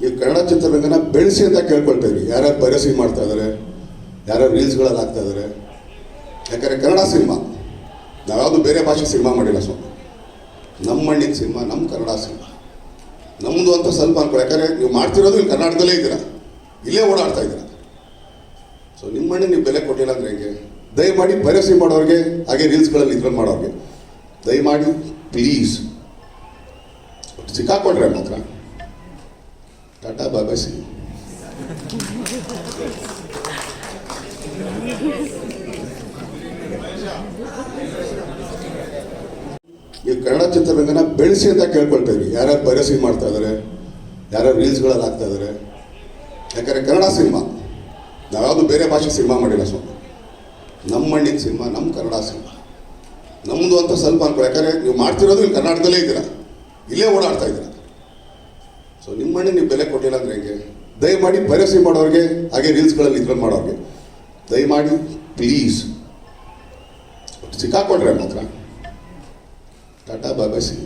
ನೀವು ಕನ್ನಡ ಚಿತ್ರರಂಗನ ಬೆಳೆಸಿ ಅಂತ ಕೇಳ್ಕೊಳ್ತಾ ಇದ್ರಿ ಯಾರ್ಯಾರು ಬರೆಸಿ ಮಾಡ್ತಾ ಇದ್ದಾರೆ ಯಾರ್ಯಾರು ರೀಲ್ಸ್ಗಳಲ್ಲಿ ಆಗ್ತಾ ಇದ್ದಾರೆ ಯಾಕಂದರೆ ಕನ್ನಡ ಸಿನಿಮಾ, ನಾವ್ಯಾವುದು ಬೇರೆ ಭಾಷೆ ಸಿನಿಮಾ ಮಾಡಿಲ್ಲ ಸ್ವಾಮಿ. ನಮ್ಮ ಮಣ್ಣಿನ ಸಿನಿಮಾ, ನಮ್ಮ ಕನ್ನಡ ಸಿನಿಮಾ. ನಮ್ಮದು ಅಂತ ಸ್ವಲ್ಪ ಅನ್ಕೊಳ್ಳಿ ಯಾಕಂದರೆ ನೀವು ಮಾಡ್ತಿರೋದು ಇಲ್ಲಿ ಕರ್ನಾಟಕದಲ್ಲೇ ಇದ್ದೀರಾ? ಇಲ್ಲೇ ಓಡಾಡ್ತಾ ಇದ್ದೀರಾ? ಸೊ ನಿಮ್ಮ ಮಣ್ಣಿಗೆ ನೀವು ಬೆಲೆ ಕೊಟ್ಟಿಲ್ಲ ಅಂದರೆ ಹೆಂಗೆ? ದಯಮಾಡಿ ಪೈರಸಿ ಮಾಡೋರಿಗೆ, ಹಾಗೆ ರೀಲ್ಸ್ಗಳಲ್ಲಿ ಇದ್ರಲ್ಲಿ ಮಾಡೋರಿಗೆ, ದಯಮಾಡಿ ಪ್ಲೀಸ್ ಸಿಕ್ಕಾಕೊಂಡ್ರೆ ಮಾತ್ರ. ಟಾಟಾ ಬಾಬಾ ಸಿ ನೀವು ಕನ್ನಡ ಚಿತ್ರರಂಗನ ಬೆಳೆಸಿ ಅಂತ ಕೇಳ್ಕೊಳ್ತಾ ಇದ್ರಿ ಯಾರ್ಯಾರು ಪೈರಸಿ ಮಾಡ್ತಾ ಇದ್ದಾರೆ ಯಾರ್ಯಾರು ರೀಲ್ಸ್ಗಳಲ್ಲಿ ಹಾಕ್ತಾ ಇದ್ದಾರೆ ಯಾಕಂದರೆ ಕನ್ನಡ ಸಿನಿಮಾ, ನಾವ್ಯಾವುದು ಬೇರೆ ಭಾಷೆ ಸಿನಿಮಾ ಮಾಡಿಲ್ಲ ಸ್ವಲ್ಪ ನಮ್ಮ ಮಣ್ಣಿನ ಸಿನಿಮಾ ನಮ್ಮ ಕನ್ನಡ ಸಿನಿಮಾ. ನಮ್ಮದು ಅಂತ ಸ್ವಲ್ಪ ಅನ್ಕೊಳ್ಳಿ. ಯಾಕಂದರೆ ನೀವು ಮಾಡ್ತಿರೋದು ಇಲ್ಲಿ ಕರ್ನಾಟಕದಲ್ಲೇ ಇದ್ದೀರಾ? ಇಲ್ಲೇ ಓಡಾಡ್ತಾ ಇದ್ದೀರಾ? ಸೊ ನಿಮ್ಮ ಮನೆ ನೀವು ಬೆಲೆ ಕೊಟ್ಟಿಲ್ಲ ಅಂದ್ರೆ ಹೆಂಗೆ? ದಯಮಾಡಿ ಪೈರಸಿ ಮಾಡೋರಿಗೆ ಹಾಗೆ ರೀಲ್ಸ್ಗಳಲ್ಲಿ ಇದ್ರಲ್ಲಿ ಮಾಡೋರಿಗೆ. ದಯಮಾಡಿ ಪ್ಲೀಸ್. ಸಿಕ್ಕಾಕೊಂಡ್ರೆ ಮಾತ್ರ. ಟಾಟಾ ಬಾಬಾ ಸಿ